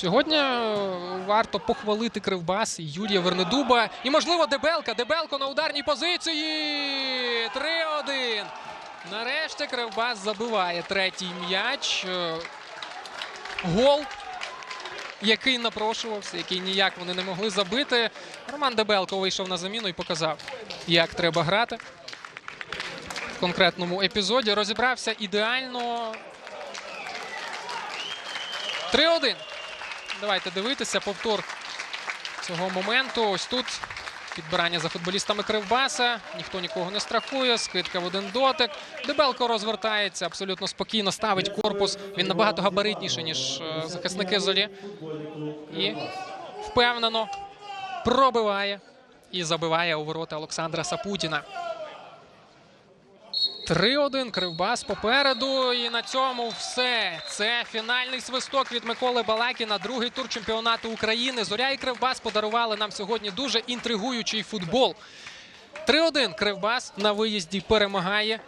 Сьогодні е, варто похвалити Кривбас і Юрія Вернедуба. І, можливо, Дебелка. Дебелко на ударній позиції. 3-1. Нарешті Кривбас забиває третій м'яч. Е, Гол, який напрошувався, який ніяк вони не могли забити. Роман Дебелко вийшов на заміну і показав, як треба грати. В конкретному епізоді розібрався ідеально. 3-1. Давайте дивитися повтор цього моменту. Ось тут підбирання за футболістами Кривбаса. Ніхто нікого не страхує. Скидка в один дотик. Дебелко розвертається абсолютно спокійно, ставить корпус. Він набагато габаритніший, ніж е, захисники зорі. І впевнено пробиває і забиває у ворота Олександра Сапутіна. 3-1 Кривбас попереду. І на цьому все. Це фінальний свисток від Миколи Балакіна. Другий тур чемпіонату України. Зоря і Кривбас подарували нам сьогодні дуже інтригуючий футбол. 3-1 Кривбас на виїзді перемагає